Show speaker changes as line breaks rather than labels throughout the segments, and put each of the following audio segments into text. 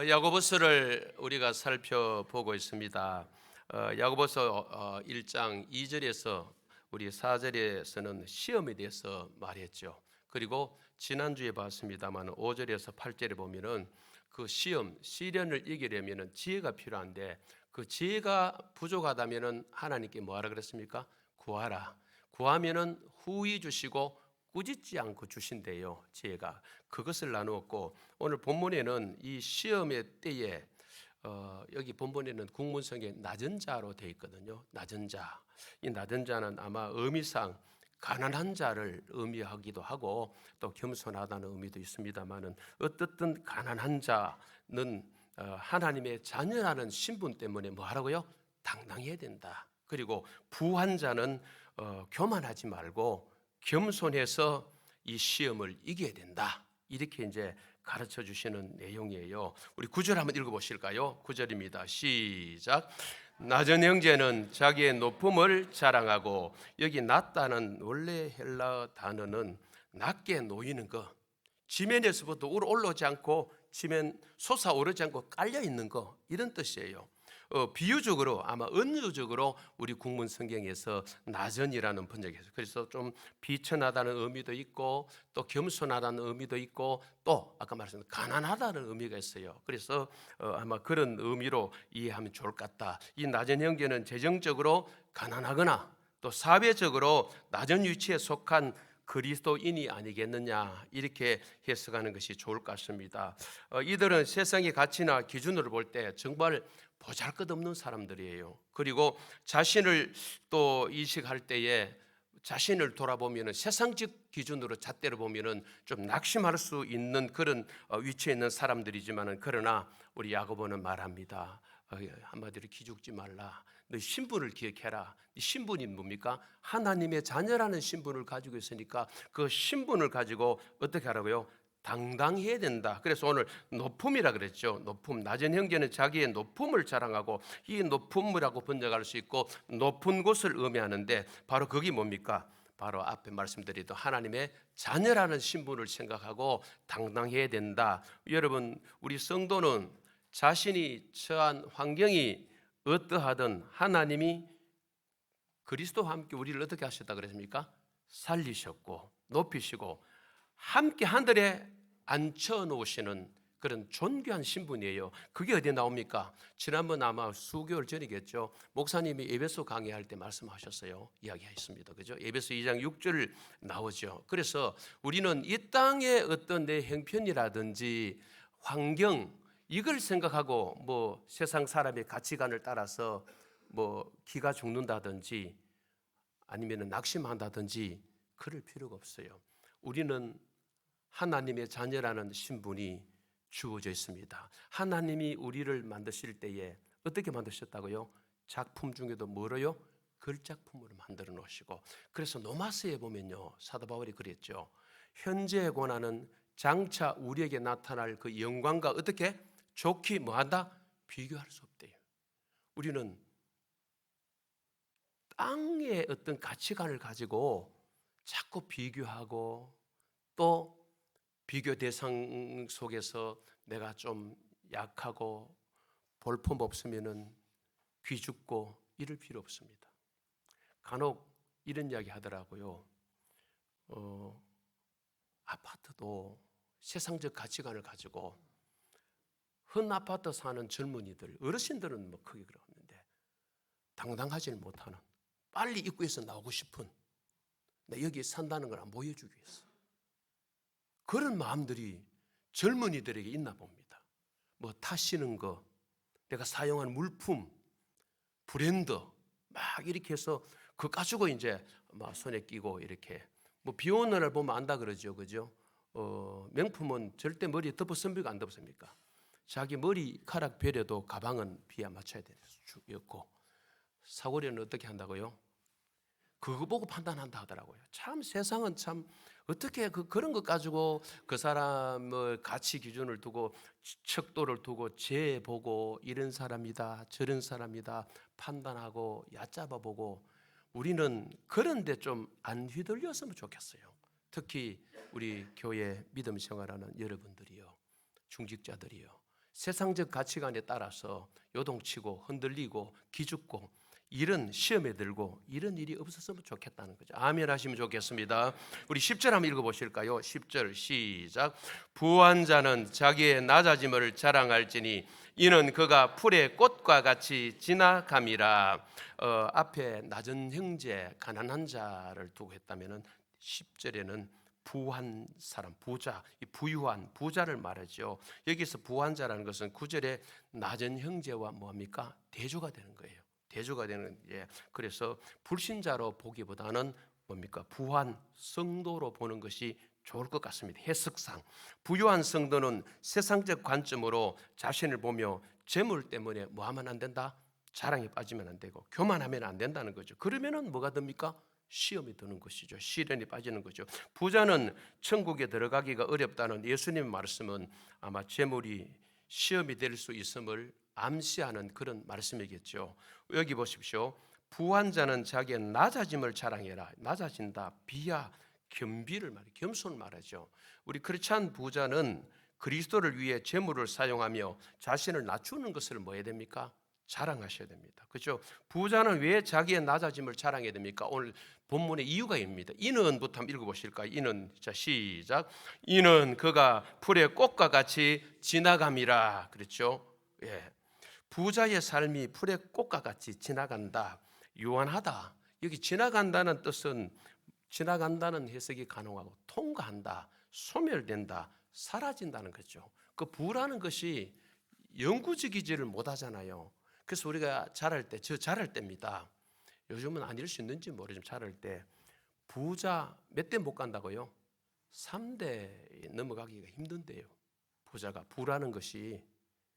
어, 야고보서를 우리가 살펴보고 있습니다. 어, 야고보서 어, 1장 2절에서 우리 4절에서는 시험에 대해서 말했죠. 그리고 지난주에 봤습니다만 5절에서 8절에 보면은 그 시험, 시련을 이기려면은 지혜가 필요한데 그 지혜가 부족하다면은 하나님께 뭐하라 그랬습니까? 구하라. 구하면은 후히 주시고 꾸짖지 않고 주신대요. 지혜가 그것을 나누었고 오늘 본문에는 이 시험의 때에 어, 여기 본문에는 국문성에 낮은 자로 되어 있거든요. 낮은 자. 이 낮은 자는 아마 의미상 가난한 자를 의미하기도 하고 또 겸손하다는 의미도 있습니다만은 어떻든 가난한 자는 어, 하나님의 자녀라는 신분 때문에 뭐 하라고요? 당당해야 된다. 그리고 부한 자는 어, 교만하지 말고 겸손해서 이 시험을 이겨야 된다. 이렇게 이제 가르쳐 주시는 내용이에요. 우리 구절 한번 읽어 보실까요? 구절입니다. 시작. 낮은 형제는 자기의 높음을 자랑하고 여기 낮다는 원래 헬라 단어는 낮게 놓이는 거. 지면에서부터 올라오지 않고 지면 솟아오르지 않고 깔려 있는 거 이런 뜻이에요. 어, 비유적으로 아마 은유적으로 우리 국문 성경에서 나전이라는 번역에서 그래서 좀 비천하다는 의미도 있고 또 겸손하다는 의미도 있고 또 아까 말씀드린 가난하다는 의미가 있어요. 그래서 어, 아마 그런 의미로 이해하면 좋을 것 같다. 이 나전 형제는 재정적으로 가난하거나 또 사회적으로 낮은 위치에 속한 그리스도인이 아니겠느냐 이렇게 해석하는 것이 좋을 것 같습니다. 어, 이들은 세상의 가치나 기준으로 볼 때 정말 보잘것없는 사람들이에요. 그리고 자신을 또 인식할 때에 자신을 돌아보면은 세상적 기준으로 잣대로 보면은 좀 낙심할 수 있는 그런 어, 위치에 있는 사람들이지만은 그러나 우리 야고보는 말합니다. 어, 한마디로 기죽지 말라. 너 신분을 기억해라. 이 신분이 뭡니까? 하나님의 자녀라는 신분을 가지고 있으니까 그 신분을 가지고 어떻게 하라고요? 당당해야 된다. 그래서 오늘 높음이라 그랬죠. 높음. 낮은 형제는 자기의 높음을 자랑하고 이 높음이라고 번역할 수 있고 높은 곳을 의미하는데 바로 그게 뭡니까? 바로 앞에 말씀드리던 하나님의 자녀라는 신분을 생각하고 당당해야 된다. 여러분, 우리 성도는 자신이 처한 환경이 어떠하든 하나님이 그리스도와 함께 우리를 어떻게 하셨다 그랬습니까? 살리셨고 높이시고 함께 하늘에 앉혀 놓으시는 그런 존귀한 신분이에요. 그게 어디에 나옵니까? 지난번 아마 수개월 전이겠죠. 목사님이 에베소 강의할 때 말씀하셨어요. 이야기했습니다. 그죠? 에베소 2장 6절 나오죠. 그래서 우리는 이 땅의 어떤 내 형편이라든지 환경 이걸 생각하고 뭐 세상 사람의 가치관을 따라서 뭐 기가 죽는다든지 아니면 낙심한다든지 그럴 필요가 없어요. 우리는 하나님의 자녀라는 신분이 주어져 있습니다. 하나님이 우리를 만드실 때에 어떻게 만드셨다고요? 작품 중에도 뭐로요? 글작품으로 만들어 놓으시고 그래서 노마스에 보면요 사도 바울이 그랬죠. 현재의 고난은 장차 우리에게 나타날 그 영광과 어떻게 좋게 뭐한다 비교할 수 없대요. 우리는 땅의 어떤 가치관을 가지고 자꾸 비교하고 또 비교 대상 속에서 내가 좀 약하고 볼품 없으면은 귀죽고 이럴 필요 없습니다. 간혹 이런 이야기 하더라고요. 어, 아파트도 세상적 가치관을 가지고 흔 아파트 사는 젊은이들, 어르신들은 뭐 크게 그러는데 당당하지 못하는 빨리 입구에서 나오고 싶은 나 여기 산다는 걸 보여주기 위해서 그런 마음들이 젊은이들에게 있나 봅니다. 뭐 타시는 거, 내가 사용한 물품, 브랜드 막 이렇게 해서 그 가지고 이제 막 손에 끼고 이렇게 뭐 비 오는 날 보면 안다 그러죠, 그죠? 어, 명품은 절대 머리에 덮어습니까 안 덮습니까? 자기 머리카락 베려도 가방은 비에 맞춰야 수였고 사고리는 어떻게 한다고요? 그거 보고 판단한다 하더라고요. 참 세상은 참 어떻게 그 그런 것 가지고 그 사람의 가치 기준을 두고 척도를 두고 재 보고 이런 사람이다 저런 사람이다 판단하고 얕잡아 보고 우리는 그런데 좀 안 휘둘렸으면 좋겠어요. 특히 우리 교회 믿음 생활하는 여러분들이요 중직자들이요 세상적 가치관에 따라서 요동치고 흔들리고 기죽고 이런 시험에 들고 이런 일이 없었으면 좋겠다는 거죠. 아멘 하시면 좋겠습니다. 우리 10절 한번 읽어 보실까요? 10절 시작. 부한 자는 자기의 낮아짐을 자랑할지니 이는 그가 풀의 꽃과 같이 지나감이라. 어, 앞에 낮은 형제 가난한 자를 두고 했다면은 10절에는 부한 사람, 부자, 이 부유한 부자를 말하죠. 여기서 부한 자라는 것은 구절에 낮은 형제와 뭐합니까? 대조가 되는 거예요. 대조가 되는 예. 그래서 불신자로 보기보다는 뭡니까? 부한 성도로 보는 것이 좋을 것 같습니다. 해석상 부유한 성도는 세상적 관점으로 자신을 보며 재물 때문에 뭐 하면 안 된다? 자랑에 빠지면 안 되고 교만하면 안 된다는 거죠. 그러면은 뭐가 됩니까? 시험이 드는 것이죠. 시련이 빠지는 거죠. 부자는 천국에 들어가기가 어렵다는 예수님 말씀은 아마 재물이 시험이 될 수 있음을 암시하는 그런 말씀이겠죠. 여기 보십시오. 부한 자는 자기의 낮아짐을 자랑해라. 낮아진다. 비하, 겸비를 말해, 겸손을 말하죠. 우리 크리스찬 부자는 그리스도를 위해 재물을 사용하며 자신을 낮추는 것을 뭐 해야 됩니까? 자랑하셔야 됩니다. 그렇죠? 부자는 왜 자기의 낮아짐을 자랑해야 됩니까? 오늘 본문의 이유가 있습니다. 이는부터 한번 읽어보실까요? 이는 자 시작. 이는 그가 풀의 꽃과 같이 지나감이라. 그렇죠? 예. 부자의 삶이 풀의 꽃과 같이 지나간다. 유한하다. 여기 지나간다는 뜻은 지나간다는 해석이 가능하고 통과한다, 소멸된다, 사라진다는 거죠. 그 부라는 것이 영구적이지를 못하잖아요. 그래서 우리가 자랄 때, 저 자랄 때입니다. 요즘은 아닐 수 있는지 모르지만 자랄 때 부자 몇 대 못 간다고요? 3대 넘어가기가 힘든데요. 부자가 부라는 것이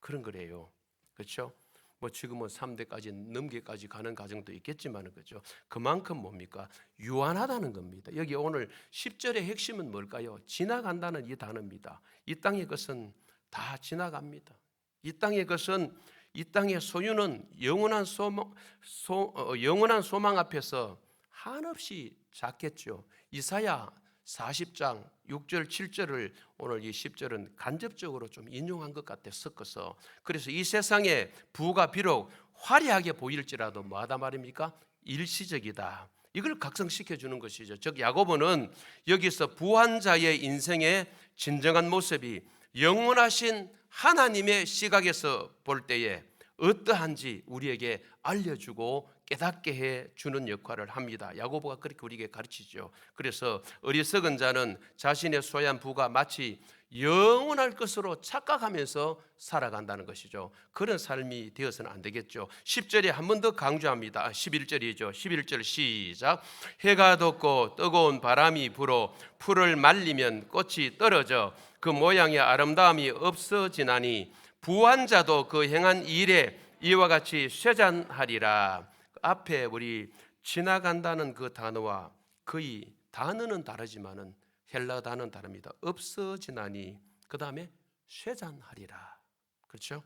그런 거래요. 그렇죠? 뭐 지금은 3대까지 넘기까지 가는 과정도 있겠지만 그죠. 그만큼 뭡니까? 유한하다는 겁니다. 여기 오늘 10절의 핵심은 뭘까요? 지나간다는 이 단어입니다. 이 땅의 것은 다 지나갑니다. 이 땅의 것은 이 땅의 소유는 영원한 소망, 소, 어, 영원한 소망 앞에서 한없이 작겠죠. 이사야 40장 6절 7절을 오늘 이 10절은 간접적으로 좀 인용한 것 같아 섞어서 그래서 이 세상에 부가 비록 화려하게 보일지라도 뭐하다 말입니까? 일시적이다. 이걸 각성시켜 주는 것이죠. 즉 야고보는 여기서 부한 자의 인생의 진정한 모습이 영원하신 하나님의 시각에서 볼 때에 어떠한지 우리에게 알려주고 깨닫게 해 주는 역할을 합니다. 야고보가 그렇게 우리에게 가르치죠. 그래서 어리석은 자는 자신의 소유한 부가 마치 영원할 것으로 착각하면서 살아간다는 것이죠. 그런 삶이 되어서는 안 되겠죠. 10절에 한 번 더 강조합니다. 11절이죠. 11절 시작. 해가 돋고 뜨거운 바람이 불어 풀을 말리면 꽃이 떨어져 그 모양의 아름다움이 없어지나니 부한 자도 그 행한 일에 이와 같이 쇠잔하리라. 앞에 우리 지나간다는 그 단어와 거의 단어는 다르지만은 헬라 단어는 다릅니다. 없어지나니 그 다음에 쇠잔하리라. 그렇죠?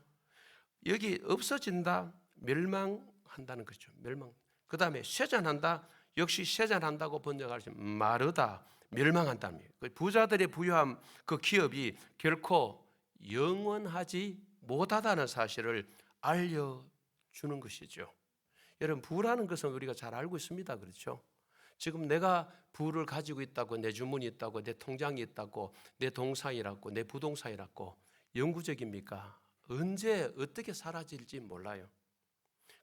여기 없어진다, 멸망한다는 거죠. 멸망. 그 다음에 쇠잔한다, 역시 쇠잔한다고 번역하지 마르다, 멸망한다며. 그 부자들의 부유함, 그 기업이 결코 영원하지 못하다는 사실을 알려주는 것이죠. 여러분 부라는 것은 우리가 잘 알고 있습니다. 그렇죠? 지금 내가 부를 가지고 있다고 내 주문이 있다고 내 통장이 있다고 내 동상이라고 내 부동산이라고 영구적입니까? 언제 어떻게 사라질지 몰라요.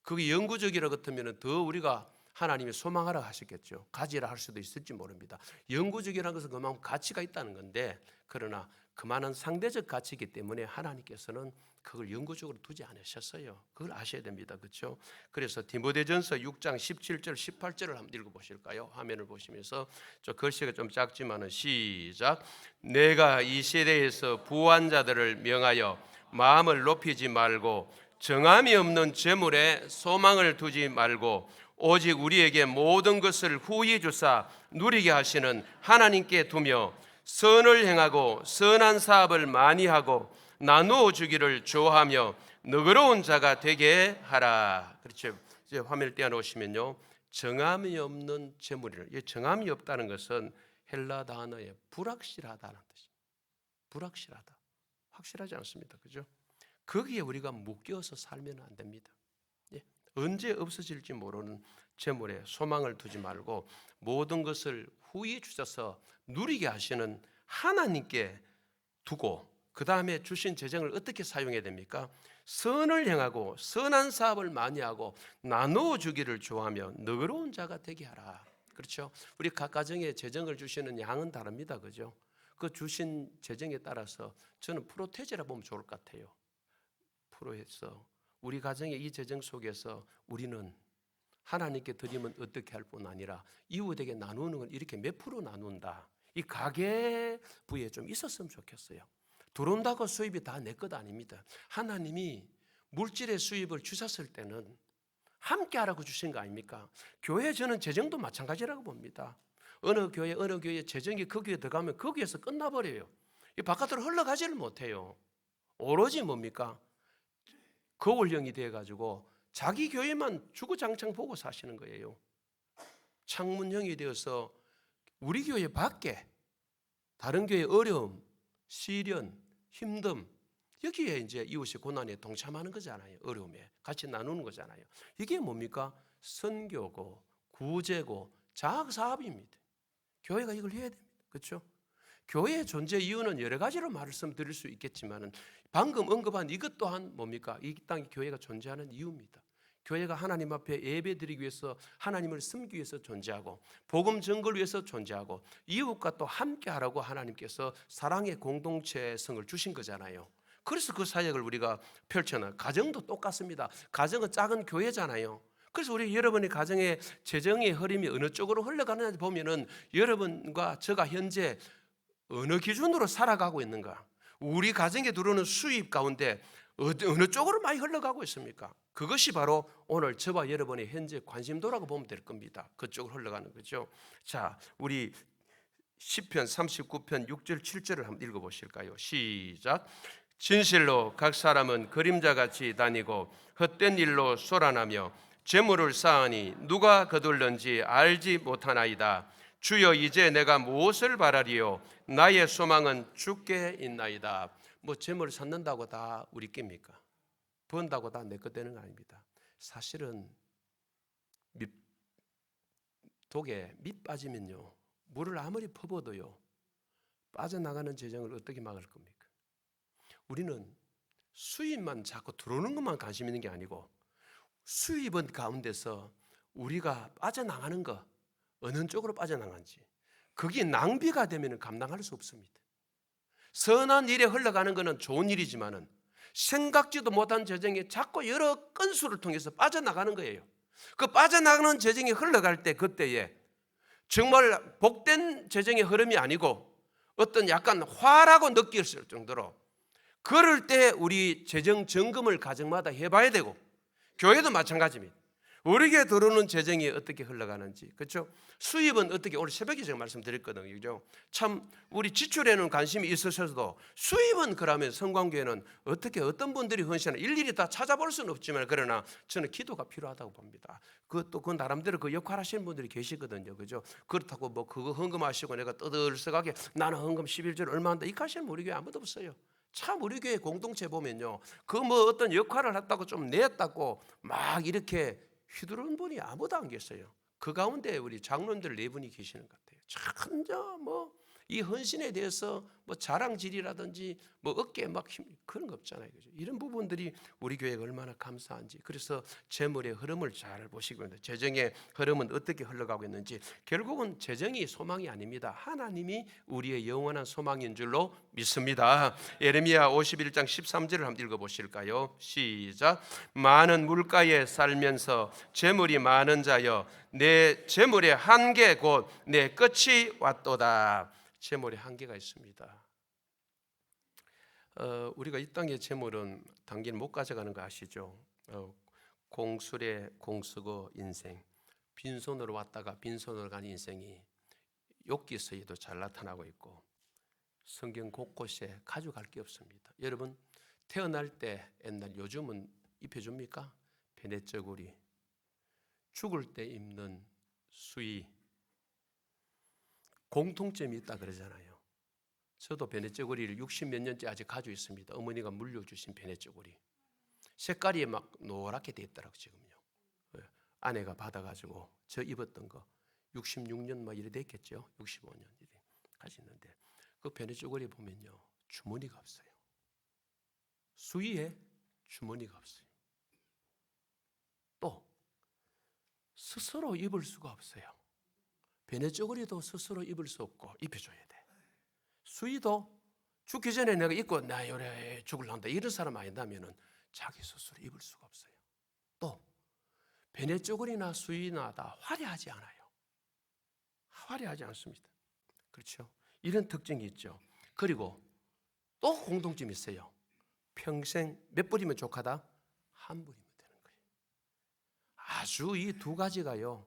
그게 영구적이라 같으면 더 우리가 하나님이 소망하라 하셨겠죠. 가지라 할 수도 있을지 모릅니다. 영구적이라는 것은 그만큼 가치가 있다는 건데 그러나 그만한 상대적 가치이기 때문에 하나님께서는 그걸 영구적으로 두지 않으셨어요. 그걸 아셔야 됩니다. 그렇죠? 그래서 디모데전서 6장 17절 18절을 한번 읽어 보실까요? 화면을 보시면서 저 글씨가 좀 작지만은 시작 내가 이 세대에서 부한 자들을 명하여 마음을 높이지 말고 정함이 없는 재물에 소망을 두지 말고 오직 우리에게 모든 것을 후히 주사 누리게 하시는 하나님께 두며 선을 행하고 선한 사업을 많이 하고 나누어 주기를 좋아하며 너그러운 자가 되게 하라. 그렇죠. 이제 화면을 띄워 놓으시면요. 정함이 없는 재물이를. 이 정함이 없다는 것은 헬라 단어의 불확실하다는 뜻입니다. 불확실하다. 확실하지 않습니다. 그죠? 거기에 우리가 묶여서 살면 안 됩니다. 예. 언제 없어질지 모르는 재물에 소망을 두지 말고 모든 것을 후히 주셔서 누리게 하시는 하나님께 두고 그 다음에 주신 재정을 어떻게 사용해야 됩니까? 선을 행하고 선한 사업을 많이 하고 나누어 주기를 좋아하며 너그러운 자가 되게 하라. 그렇죠? 우리 각 가정에 재정을 주시는 양은 다릅니다. 그죠? 그 주신 재정에 따라서 저는 프로테지라 보면 좋을 것 같아요. 프로에서 우리 가정의 이 재정 속에서 우리는 하나님께 드리면 어떻게 할 뿐 아니라 이웃에게 나누는 건 이렇게 몇 프로 나눈다. 이 가계 부에 좀 있었으면 좋겠어요. 들어온다고 수입이 다 내 것 아닙니다. 하나님이 물질의 수입을 주셨을 때는 함께 하라고 주신 거 아닙니까? 교회 저는 재정도 마찬가지라고 봅니다. 어느 교회 어느 교회 재정이 거기에 들어가면 거기에서 끝나버려요. 이 바깥으로 흘러가지를 못해요. 오로지 뭡니까? 거울형이 돼가지고 자기 교회만 주구장창 보고 사시는 거예요. 창문형이 되어서 우리 교회 밖에 다른 교회 어려움, 시련, 힘듦 여기에 이제 이웃의 고난에 동참하는 거잖아요. 어려움에 같이 나누는 거잖아요. 이게 뭡니까? 선교고 구제고 자학 사업입니다. 교회가 이걸 해야 됩니다. 그렇죠? 교회의 존재 이유는 여러 가지로 말씀드릴 수 있겠지만은 방금 언급한 이것 또한 뭡니까? 이 땅에 교회가 존재하는 이유입니다. 교회가 하나님 앞에 예배드리기 위해서 하나님을 섬기기 위해서 존재하고 복음 전거를 위해서 존재하고 이웃과 또 함께 하라고 하나님께서 사랑의 공동체성을 주신 거잖아요. 그래서 그 사역을 우리가 펼쳐나 가정도 똑같습니다. 가정은 작은 교회잖아요. 그래서 우리 여러분의 가정의 재정의 흐름이 어느 쪽으로 흘러가는지 보면은 여러분과 제가 현재 어느 기준으로 살아가고 있는가? 우리 가정에 들어오는 수입 가운데 어느 쪽으로 많이 흘러가고 있습니까? 그것이 바로 오늘 저와 여러분의 현재 관심도라고 보면 될 겁니다. 그쪽으로 흘러가는 거죠. 자, 우리 시편 39편 6절 7절을 한번 읽어 보실까요? 시작. 진실로 각 사람은 그림자 같이 다니고 헛된 일로 쏘라나며 재물을 쌓으니 누가 거둘는지 알지 못하나이다. 주여 이제 내가 무엇을 바라리요? 나의 소망은 주께 있나이다. 뭐 재물을 쌓는다고 다 우리 깁니까? 번다고 다 내 것 되는 거 아닙니다. 사실은 밑 독에 밑 빠지면요 물을 아무리 퍼부어도요 빠져나가는 재정을 어떻게 막을 겁니까? 우리는 수입만 자꾸 들어오는 것만 관심 있는 게 아니고 수입은 가운데서 우리가 빠져나가는 거 어느 쪽으로 빠져나간지 그게 낭비가 되면 감당할 수 없습니다. 선한 일에 흘러가는 것은 좋은 일이지만은 생각지도 못한 재정이 자꾸 여러 건수를 통해서 빠져나가는 거예요. 그 빠져나가는 재정이 흘러갈 때 그때에 정말 복된 재정의 흐름이 아니고 어떤 약간 화라고 느낄 정도로 그럴 때 우리 재정 점검을 가정마다 해봐야 되고 교회도 마찬가지입니다. 우리에게 들어오는 재정이 어떻게 흘러가는지 그렇죠? 수입은 어떻게 오늘 새벽에 제가 말씀드렸거든요. 그죠? 참 우리 지출에는 관심이 있으셔도 수입은 그러면 성광교회는 어떻게 어떤 분들이 헌신을 일일이 다 찾아볼 수는 없지만 그러나 저는 기도가 필요하다고 봅니다. 그것도 그 나름대로 그 역할 하시는 분들이 계시거든요. 그죠? 그렇다고 뭐 그거 헌금하시고 내가 떠들썩하게 나는 헌금 11절 얼마 한다 하시는 우리 교회 아무도 없어요. 참 우리 교회 공동체 보면요. 그 뭐 어떤 역할을 했다고 좀 냈다고 막 이렇게 휘두르는 분이 아무도 안 계세요. 그 가운데 우리 장로님들 네 분이 계시는 것 같아요. 참저 뭐 이 헌신에 대해서 뭐 자랑질이라든지 뭐 어깨 막 힘, 그런 거 없잖아요. 그죠? 이런 부분들이 우리 교회가 얼마나 감사한지. 그래서 재물의 흐름을 잘 보시고 있는데 재정의 흐름은 어떻게 흘러가고 있는지 결국은 재정이 소망이 아닙니다. 하나님이 우리의 영원한 소망인 줄로 믿습니다. 예레미야 51장 13절을 한번 읽어 보실까요? 시작. 많은 물가에 살면서 재물이 많은 자여 내 재물의 한계 곧 내 끝이 왔도다. 재물의 한계가 있습니다. 어, 우리가 이 땅의 재물은 당긴 못 가져가는 거 아시죠? 어, 공술에 공쓰고 인생, 빈손으로 왔다가 빈손으로 간 인생이 욕기서에도 잘 나타나고 있고 성경 곳곳에 가져갈 게 없습니다. 여러분 태어날 때 옛날 요즘은 입혀줍니까? 베네저고리 죽을 때 입는 수의 공통점이 있다 그러잖아요. 저도 베네쩌고리를 60몇 년째 아직 가지고 있습니다. 어머니가 물려주신 베네쩌고리. 색깔이 막 노랗게 돼 있더라고 지금요. 예. 아내가 받아가지고 저 입었던 거 66년 막 이래 됐겠죠. 65년 이래 가지는데 그 베네쩌고리 보면요 주머니가 없어요. 수위에 주머니가 없어요. 또 스스로 입을 수가 없어요. 베네쩌고리도 스스로 입을 수 없고 입혀줘야 돼. 수위도 죽기 전에 내가 입고 나 요래 죽을란다 이런 사람 아니다면은 자기 스스로 입을 수가 없어요. 또 베네쪼글이나 수위나 다 화려하지 않아요. 화려하지 않습니다. 그렇죠? 이런 특징이 있죠. 그리고 또 공통점이 있어요. 평생 몇 불이면 족하다? 한 불이면 되는 거예요. 아주 이 두 가지가요.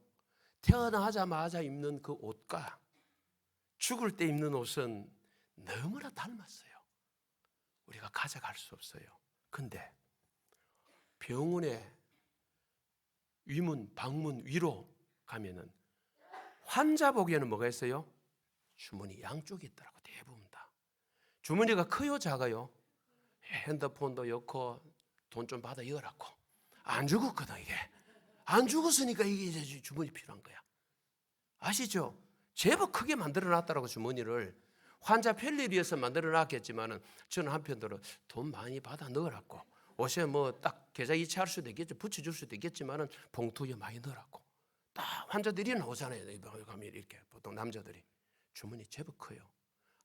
태어나자마자 입는 그 옷과 죽을 때 입는 옷은 너무나 닮았어요. 우리가 가져갈 수 없어요. 근데 병원에 위문, 방문 위로 가면은 환자 보기에는 뭐가 있어요? 주머니 양쪽에 있더라고 대부분 다. 주머니가 커요, 작아요? 핸드폰도 넣고 돈 좀 받아 이어라고. 안 죽었거든 이게. 안 죽었으니까 이게 이제 주머니 필요한 거야. 아시죠? 제법 크게 만들어 놨더라고 주머니를. 환자 편리를 위해서 만들어 놨겠지만은 저는 한편으로 돈 많이 받아 넣으라고. 옷에 뭐 딱 계좌 이체할 수도 있겠죠. 붙여줄 수도 있겠지만은 봉투에 많이 넣으라고. 딱 환자들이 나오잖아요. 이 병원 가면 이렇게 보통 남자들이 주머니 제법 커요.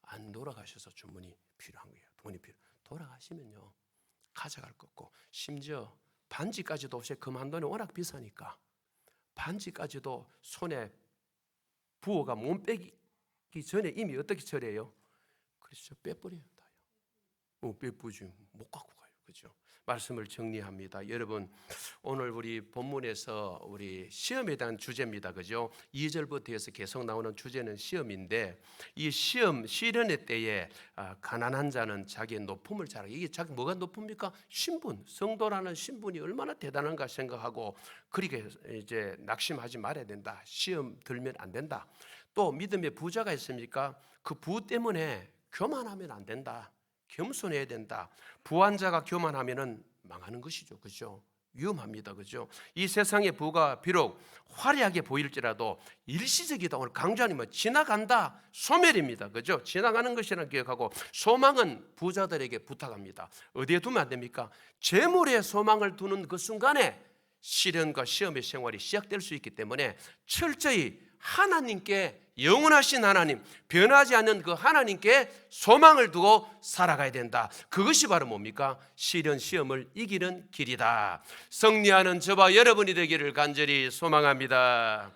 안 돌아가셔서 주머니 필요한 거예요. 돈이 필요. 돌아가시면요 가져갈 거 없고 심지어 반지까지도 없이 금 한 돈이 워낙 비싸니까 반지까지도 손에 부어가 몸 빼기 전에 이미 어떻게 처리해요? 그렇죠. 빼버려요. 다요. 어, 빼뿌지 못 갖고 가요. 그죠? 말씀을 정리합니다. 여러분, 오늘 우리 본문에서 우리 시험에 대한 주제입니다. 그죠? 2절부터 해서 계속 나오는 주제는 시험인데 이 시험 시련의 때에 아, 가난한 자는 자기의 높음을 자라. 이게 자기 뭐가 높습니까? 신분, 성도라는 신분이 얼마나 대단한가 생각하고 그렇게 이제 낙심하지 말아야 된다. 시험 들면 안 된다. 또 믿음의 부자가 있습니까? 그 부 때문에 교만하면 안 된다. 겸손해야 된다. 부한 자가 교만하면은 망하는 것이죠. 그죠? 위험합니다. 그죠? 이 세상의 부가 비록 화려하게 보일지라도 일시적이다. 오늘 강조하면 지나간다. 소멸입니다. 그죠? 지나가는 것이라는 기억하고 소망은 부자들에게 부탁합니다. 어디에 두면 안 됩니까? 재물에 소망을 두는 그 순간에 시련과 시험의 생활이 시작될 수 있기 때문에 철저히 하나님께 영원하신 하나님, 변하지 않는 그 하나님께 소망을 두고 살아가야 된다. 그것이 바로 뭡니까? 시련 시험을 이기는 길이다. 승리하는 저와 여러분이 되기를 간절히 소망합니다.